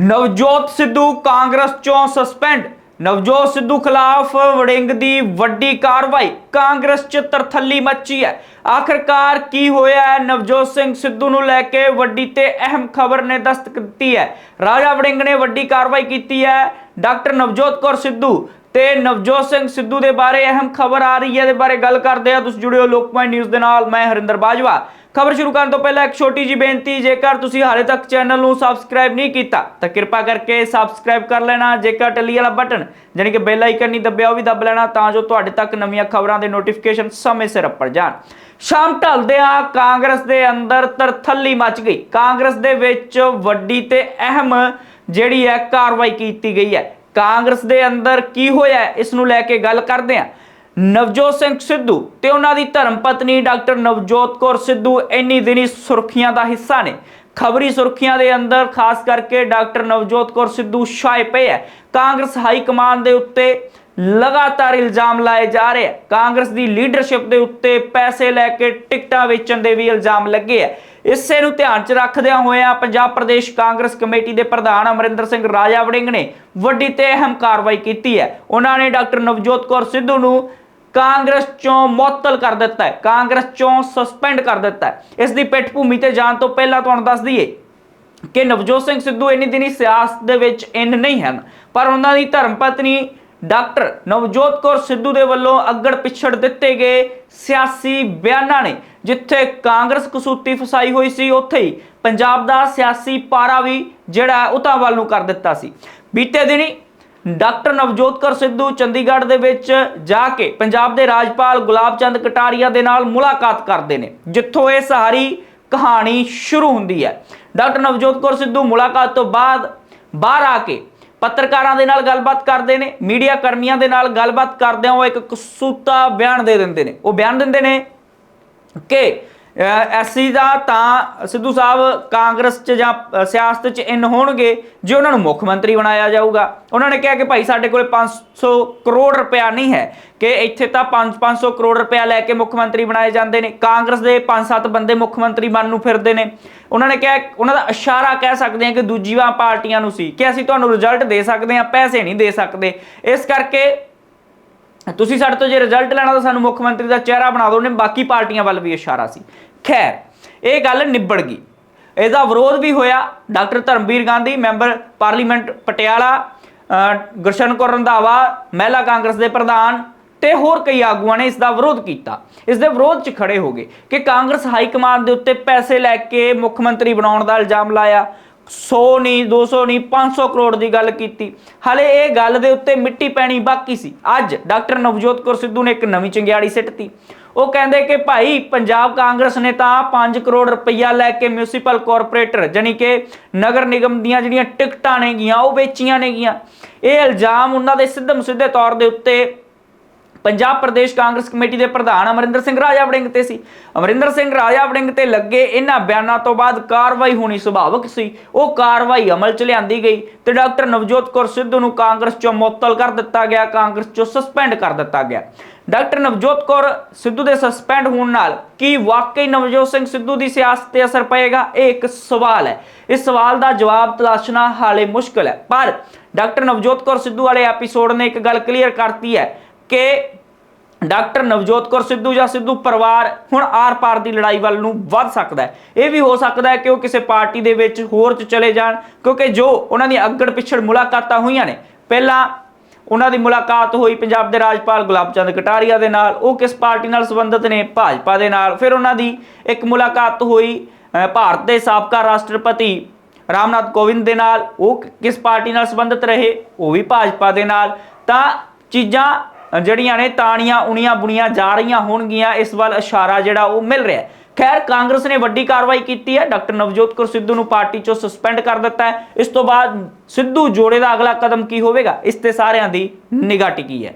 ਨਵਜੋਤ ਸਿੱਧੂ ਕਾਂਗਰਸ ਚੋਂ ਸਸਪੈਂਡ। ਨਵਜੋਤ ਸਿੱਧੂ ਖਿਲਾਫ ਵੜਿੰਗ ਦੀ ਵੱਡੀ ਕਾਰਵਾਈ। ਕਾਂਗਰਸ ਚ ਤਰਥੱਲੀ ਮੱਚੀ ਹੈ। ਆਖਰਕਾਰ ਕੀ ਹੋਇਆ ਹੈ? ਨਵਜੋਤ ਸਿੰਘ ਸਿੱਧੂ ਨੂੰ ਲੈ ਕੇ ਵੱਡੀ ਤੇ ਅਹਿਮ ਖਬਰ ਨੇ ਦਸਤਕ ਦਿੱਤੀ ਹੈ। ਰਾਜਾ ਵੜਿੰਗ ਨੇ ਵੱਡੀ ਕਾਰਵਾਈ ਕੀਤੀ ਹੈ। ਡਾਕਟਰ ਨਵਜੋਤ ਕੌਰ ਸਿੱਧੂ ਤੇ ਨਵਜੋਤ ਸਿੰਘ ਸਿੱਧੂ ਦੇ ਬਾਰੇ ਅਹਿਮ ਖਬਰ ਆ ਰਹੀ ਹੈ ਦੇ ਬਾਰੇ ਗੱਲ ਕਰਦੇ ਆ ਤੁਸੀਂ ਜੁੜਿਓ ਲੋਕਮਈ ਨਿਊਜ਼ ਦੇ ਨਾਲ, ਮੈਂ ਹਰਿੰਦਰ ਬਾਜਵਾ। ਖਬਰ ਸ਼ੁਰੂ ਕਰਨ ਤੋਂ ਪਹਿਲਾਂ ਇੱਕ ਛੋਟੀ ਜੀ ਬੇਨਤੀ, ਜੇਕਰ ਤੁਸੀਂ ਹਾਲੇ ਤੱਕ ਚੈਨਲ ਨੂੰ ਸਬਸਕ੍ਰਾਈਬ ਨਹੀਂ ਕੀਤਾ, ਤਾਂ ਕਿਰਪਾ ਕਰਕੇ ਸਬਸਕ੍ਰਾਈਬ ਕਰ ਲੈਣਾ, ਜੇਕਰ ਟੱਲੀ ਵਾਲਾ ਬਟਨ ਜਾਨੀ ਕਿ ਬੈਲ ਆਈਕਨ ਨਹੀਂ ਦੱਬਿਆ, ਉਹ ਵੀ ਦੱਬ ਲੈਣਾ, ਤਾਂ ਜੋ ਤੁਹਾਡੇ ਤੱਕ ਨਵੀਆਂ ਖਬਰਾਂ ਦੇ ਨੋਟੀਫਿਕੇਸ਼ਨ ਸਮੇਂ ਸਿਰ ਉੱਪਰ ਜਾਣ। ਸ਼ਾਮ ਢਲਦਿਆਂ ਕਾਂਗਰਸ ਦੇ ਅੰਦਰ ਤਰਥੱਲੀ ਮਚ ਗਈ। ਕਾਂਗਰਸ ਦੇ ਵਿੱਚ ਵੱਡੀ ਤੇ ਅਹਿਮ ਜਿਹੜੀ ਹੈ ਕਾਰਵਾਈ ਕੀਤੀ ਗਈ ਹੈ। ਕਾਂਗਰਸ ਦੇ ਅੰਦਰ ਕੀ ਹੋਇਆ ਹੈ, ਇਸ ਨੂੰ ਲੈ ਕੇ ਗੱਲ ਕਰਦੇ ਹਾਂ। ਨਵਜੋਤ ਸਿੰਘ ਸਿੱਧੂ ਤੇ ਉਹਨਾਂ ਦੀ ਧਰਮ ਪਤਨੀ ਡਾਕਟਰ ਨਵਜੋਤ ਕੌਰ ਸਿੱਧੂ ਇੰਨੀ ਦਿਨੀ ਸੁਰਖੀਆਂ ਦਾ ਹਿੱਸਾ ਨੇ। ਖਬਰੀ ਸੁਰਖੀਆਂ ਦੇ ਅੰਦਰ ਖਾਸ ਕਰਕੇ ਡਾਕਟਰ ਨਵਜੋਤ ਕੌਰ ਸਿੱਧੂ ਛਾਏ ਪਏ ਹੈ। ਕਾਂਗਰਸ ਹਾਈ ਕਮਾਂਡ ਦੇ ਉੱਤੇ ਲਗਾਤਾਰ ਇਲਜ਼ਾਮ ਲਾਏ ਜਾ ਰਹੇ ਹੈ। ਕਾਂਗਰਸ ਦੀ ਲੀਡਰਸ਼ਿਪ ਦੇ ਉੱਤੇ ਪੈਸੇ ਲੈ ਕੇ ਟਿਕਟਾਂ ਵੇਚਣ ਦੇ ਵੀ ਇਲਜ਼ਾਮ ਲੱਗੇ ਹੈ। ਇਸੇ ਨੂੰ ਧਿਆਨ 'ਚ ਰੱਖਦਿਆਂ ਹੋਇਆਂ ਪੰਜਾਬ ਪ੍ਰਦੇਸ਼ ਕਾਂਗਰਸ ਕਮੇਟੀ ਦੇ ਪ੍ਰਧਾਨ ਅਮਰਿੰਦਰ ਸਿੰਘ ਰਾਜਾ ਵੜਿੰਗ ਨੇ ਵੱਡੀ ਤੇ ਅਹਿਮ ਕਾਰਵਾਈ ਕੀਤੀ ਹੈ। ਉਹਨਾਂ ਨੇ ਡਾਕਟਰ ਨਵਜੋਤ ਕੌਰ ਸਿੱਧੂ ਨੂੰ ਕਾਂਗਰਸ ਚੋਂ ਮੁਅੱਤਲ ਕਰ ਦਿੱਤਾ ਹੈ। ਕਾਂਗਰਸ ਚੋਂ ਸਸਪੈਂਡ ਕਰ ਦਿੱਤਾ ਹੈ। ਇਸ ਦੀ ਪਿੱਠ ਭੂਮੀ ਤੇ ਜਾਣ ਤੋਂ ਪਹਿਲਾਂ ਤੁਹਾਨੂੰ ਦੱਸ ਦਈਏ ਕਿ ਨਵਜੋਤ ਸਿੰਘ ਸਿੱਧੂ ਇੰਨੀ ਦਿਨੀ ਸਿਆਸਤ ਦੇ ਵਿੱਚ ਇਨ ਨਹੀਂ ਹਨ, ਪਰ ਉਹਨਾਂ ਦੀ ਧਰਮ ਪਤਨੀ ਡਾਕਟਰ ਨਵਜੋਤ ਕੌਰ ਸਿੱਧੂ ਦੇ ਵੱਲੋਂ ਅੱਗੜ ਪਿਛੜ ਦਿੱਤੇ ਗਏ ਸਿਆਸੀ ਬਿਆਨਾਂ ਨੇ ਜਿੱਥੇ ਕਾਂਗਰਸ ਕਸੂਤੀ ਫਸਾਈ ਹੋਈ ਸੀ, ਉੱਥੇ ਹੀ ਪੰਜਾਬ ਦਾ ਸਿਆਸੀ ਪਾਰਾ ਵੀ ਜਿਹੜਾ ਉਹ ਤਾਂ ਵੱਲ ਨੂੰ ਕਰ ਦਿੱਤਾ ਸੀ। ਬੀਤੇ ਦਿਨੀ ਡਾਕਟਰ ਨਵਜੋਤ ਕੌਰ ਸਿੱਧੂ ਚੰਡੀਗੜ੍ਹ ਦੇ ਵਿੱਚ ਜਾ ਕੇ ਪੰਜਾਬ ਦੇ ਰਾਜਪਾਲ ਗੁਲਾਬ ਚੰਦ ਕਟਾਰੀਆ ਦੇ ਨਾਲ ਮੁਲਾਕਾਤ ਕਰਦੇ ਨੇ, ਜਿੱਥੋਂ ਇਹ ਸਾਰੀ ਕਹਾਣੀ ਸ਼ੁਰੂ ਹੁੰਦੀ ਹੈ। ਡਾਕਟਰ ਨਵਜੋਤ ਕੌਰ ਸਿੱਧੂ ਮੁਲਾਕਾਤ ਤੋਂ ਬਾਅਦ ਬਾਹਰ ਆ ਕੇ ਪੱਤਰਕਾਰਾਂ ਦੇ ਨਾਲ ਗੱਲਬਾਤ ਕਰਦੇ ਨੇ, ਮੀਡੀਆ ਕਰਮੀਆਂ ਦੇ ਨਾਲ ਗੱਲਬਾਤ ਕਰਦਿਆਂ ਉਹ ਇੱਕ ਕਸੂਤਾ ਬਿਆਨ ਦੇ ਦਿੰਦੇ ਨੇ। ਉਹ ਬਿਆਨ ਦਿੰਦੇ ਨੇ ਕਿ ਐਸਸੀ ਦਾ ਤਾਂ ਸਿੱਧੂ ਸਾਹਿਬ ਕਾਂਗਰਸ ਚ ਜਾਂ ਸਿਆਸਤ ਚ ਇਨ ਹੋਣਗੇ, ਜੇ ਉਹਨਾਂ ਨੂੰ ਮੁੱਖ ਮੰਤਰੀ ਬਣਾਇਆ ਜਾਊਗਾ। ਉਹਨਾਂ ਨੇ ਕਿਹਾ ਕਿ ਭਾਈ ਸਾਡੇ ਕੋਲੇ 500 ਕਰੋੜ ਰੁਪਇਆ ਨਹੀਂ ਹੈ, ਕਿ ਇੱਥੇ ਤਾਂ 5-500 ਕਰੋੜ ਰੁਪਇਆ ਲੈ ਕੇ ਮੁੱਖ ਮੰਤਰੀ ਬਣਾਏ ਜਾਂਦੇ ਨੇ। ਕਾਂਗਰਸ ਦੇ 5-7 ਬੰਦੇ ਮੁੱਖ ਮੰਤਰੀ ਬਣਨ ਨੂੰ ਫਿਰਦੇ ਨੇ। ਉਹਨਾਂ ਨੇ ਕਿਹਾ, ਉਹਨਾਂ ਦਾ ਇਸ਼ਾਰਾ ਕਹਿ ਸਕਦੇ ਹਾਂ ਕਿ ਦੂਜੀਆਂ ਪਾਰਟੀਆਂ ਨੂੰ ਸੀ, ਕਿ ਅਸੀਂ ਤੁਹਾਨੂੰ ਰਿਜ਼ਲਟ ਦੇ ਸਕਦੇ ਹਾਂ, ਪੈਸੇ ਨਹੀਂ ਦੇ ਸਕਦੇ। ਇਸ ਕਰਕੇ ਤੁਸੀਂ ਸਾਡੇ ਤੋਂ ਜੇ ਰਿਜ਼ਲਟ ਲੈਣਾ ਤਾਂ ਸਾਨੂੰ ਮੁੱਖ ਮੰਤਰੀ ਦਾ ਚਿਹਰਾ ਬਣਾ ਦਿਓ ਨੇ ਬਾਕੀ ਪਾਰਟੀਆਂ ਵੱਲ ਵੀ ਇਸ਼ਾਰਾ ਸੀ। ਖੈਰ, ਇਹ ਗੱਲ ਨਿਬੜ ਗਈ। ਇਹਦਾ ਵਿਰੋਧ ਵੀ ਹੋਇਆ doctor Dharamvir Gandhi, member parliament Patiala ਅਹ ਗੁਰਸ਼ਨ ਕੌਰ ਰੰਧਾਵਾ, ਮਹਿਲਾ ਕਾਂਗਰਸ ਦੇ ਪ੍ਰਧਾਨ ਤੇ ਹੋਰ ਕਈ ਆਗੂਆਂ ਨੇ ਇਸ ਦਾ ਵਿਰੋਧ ਕੀਤਾ। ਇਸ ਦੇ ਵਿਰੋਧ 'ਚ ਖੜੇ ਹੋ ਗਏ ਕਿ ਕਾਂਗਰਸ ਹਾਈ ਕਮਾਂਡ ਦੇ ਉੱਤੇ ਪੈਸੇ ਲੈ ਕੇ ਮੁੱਖ ਮੰਤਰੀ ਬਣਾਉਣ ਦਾ ਇਲਜ਼ਾਮ ਲਾਇਆ। 100 ਨਹੀਂ 200 ਨਹੀਂ 500 ਕਰੋੜ ਦੀ ਗੱਲ ਕੀਤੀ। ਹਾਲੇ ਇਹ ਗੱਲ ਦੇ ਉੱਤੇ ਮਿੱਟੀ ਪੈਣੀ ਬਾਕੀ ਸੀ। ਅੱਜ ਡਾਕਟਰ ਨਵਜੋਤ ਕੌਰ ਸਿੱਧੂ ਨੇ ਇੱਕ ਨਵੀਂ ਚੰਗਿਆੜੀ ਸਿੱਟਤੀ। ਉਹ ਕਹਿੰਦੇ ਕਿ ਭਾਈ, ਪੰਜਾਬ ਕਾਂਗਰਸ ਨੇ ਤਾਂ 5 ਕਰੋੜ ਰੁਪਈਆ ਲੈ ਕੇ ਮਿਊਨਿਸਪਲ ਕਾਰਪੋਰੇਟਰ ਜਾਨੀ ਕਿ ਨਗਰ ਨਿਗਮ ਦੀਆਂ ਜਿਹੜੀਆਂ ਟਿਕਟਾਂ ਨੇਗੀਆਂ, ਉਹ ਵੇਚੀਆਂ ਨੇਗੀਆਂ। ਇਹ ਇਲਜ਼ਾਮ ਉਹਨਾਂ ਦੇ ਸਿੱਧਮ ਸਿੱਧੇ ਤੌਰ ਦੇ ਉੱਤੇ ਪੰਜਾਬ ਪ੍ਰਦੇਸ਼ ਕਾਂਗਰਸ ਕਮੇਟੀ ਦੇ ਪ੍ਰਧਾਨ ਅਮਰਿੰਦਰ ਸਿੰਘ ਰਾਜਾ ਵੜਿੰਗ ਤੇ ਸੀ। ਅਮਰਿੰਦਰ ਸਿੰਘ ਰਾਜਾ ਵੜਿੰਗ ਤੇ ਲੱਗੇ ਇਹਨਾਂ ਬਿਆਨਾਂ ਤੋਂ ਬਾਅਦ ਕਾਰਵਾਈ ਹੋਣੀ ਸੁਭਾਵਕ ਸੀ। ਉਹ ਕਾਰਵਾਈ ਅਮਲ ਚ ਲਿਆਂਦੀ ਗਈ ਤੇ ਡਾਕਟਰ ਨਵਜੋਤ ਕੌਰ ਸਿੱਧੂ ਨੂੰ ਕਾਂਗਰਸ ਚੋਂ ਮੁਅੱਤਲ ਕਰ ਦਿੱਤਾ ਗਿਆ, ਕਾਂਗਰਸ ਚੋਂ ਸਸਪੈਂਡ ਕਰ ਦਿੱਤਾ ਗਿਆ। ਡਾਕਟਰ ਨਵਜੋਤ ਕੌਰ ਸਿੱਧੂ ਦੇ ਸਸਪੈਂਡ ਹੋਣ ਨਾਲ ਕੀ ਵਾਕਈ ਨਵਜੋਤ ਸਿੰਘ ਸਿੱਧੂ ਦੀ ਸਿਆਸਤ ਤੇ ਅਸਰ ਪਏਗਾ? ਇਹ ਇੱਕ ਸਵਾਲ ਹੈ। ਇਸ ਸਵਾਲ ਦਾ ਜਵਾਬ ਤਲਾਸ਼ਣਾ ਹਾਲੇ ਮੁਸ਼ਕਲ ਹੈ। ਪਰ ਡਾਕਟਰ ਨਵਜੋਤ ਕੌਰ ਸਿੱਧੂ ਵਾਲੇ ਐਪੀਸੋਡ ਨੇ ਇੱਕ ਗੱਲ ਕਲੀਅਰ ਕਰਤੀ ਹੈ। ਕਿ ਡਾਕਟਰ ਨਵਜੋਤ ਕੌਰ ਸਿੱਧੂ ਜਾਂ ਸਿੱਧੂ ਪਰਿਵਾਰ ਹੁਣ ਆਰ-ਪਾਰ ਦੀ ਲੜਾਈ ਵੱਲ ਨੂੰ ਵੱਧ ਸਕਦਾ ਹੈ। ਇਹ ਵੀ ਹੋ ਸਕਦਾ ਹੈ ਕਿ ਉਹ ਕਿਸੇ ਪਾਰਟੀ ਦੇ ਵਿੱਚ ਹੋਰ ਚ ਚਲੇ ਜਾਣ, ਕਿਉਂਕਿ ਜੋ ਉਹਨਾਂ ਦੀ ਅੱਗੜ ਪਿੱਛੜ ਮੁਲਾਕਾਤਾਂ ਹੋਈਆਂ ਨੇ, ਪਹਿਲਾਂ ਉਹਨਾਂ ਦੀ ਮੁਲਾਕਾਤ ਹੋਈ ਪੰਜਾਬ ਦੇ ਰਾਜਪਾਲ ਗੁਲਾਬ ਚੰਦ ਕਟਾਰੀਆ ਦੇ ਨਾਲ, ਉਹ ਕਿਸ ਪਾਰਟੀ ਨਾਲ ਸੰਬੰਧਿਤ ਨੇ? ਭਾਜਪਾ ਦੇ ਨਾਲ। ਫਿਰ ਉਹਨਾਂ ਦੀ ਇੱਕ ਮੁਲਾਕਾਤ ਹੋਈ ਭਾਰਤ ਦੇ ਸਾਬਕਾ ਰਾਸ਼ਟਰਪਤੀ ਰਾਮਨਾਥ ਕੋਵਿੰਦ ਦੇ ਨਾਲ, ਉਹ ਕਿਸ ਪਾਰਟੀ ਨਾਲ ਸੰਬੰਧਿਤ ਰਹੇ? ਉਹ ਵੀ ਭਾਜਪਾ ਦੇ ਨਾਲ। ਤਾਂ ਚੀਜ਼ਾਂ ਜਿਹੜੀਆਂ ਨੇ ਤਾਣੀਆਂ, ਉਣੀਆਂ, ਬੁਣੀਆਂ ਜਾ ਰਹੀਆਂ ਹੋਣਗੀਆਂ, ਇਸ ਵੱਲ ਇਸ਼ਾਰਾ ਜਿਹੜਾ ਉਹ ਮਿਲ ਰਿਹਾ ਹੈ। ਖੈਰ, ਕਾਂਗਰਸ ਨੇ ਵੱਡੀ ਕਾਰਵਾਈ ਕੀਤੀ ਹੈ। ਡਾਕਟਰ ਨਵਜੋਤ ਕੌਰ ਸਿੱਧੂ ਨੂੰ ਪਾਰਟੀ ਚੋਂ ਸਸਪੈਂਡ ਕਰ ਦਿੱਤਾ ਹੈ। ਇਸ ਤੋਂ ਬਾਅਦ ਸਿੱਧੂ ਜੋੜੇ ਦਾ ਅਗਲਾ ਕਦਮ ਕੀ ਹੋਵੇਗਾ? ਇਸ ਤੇ ਸਾਰਿਆਂ ਦੀ ਨਿਗਾਹ ਟਿਕੀ ਹੈ।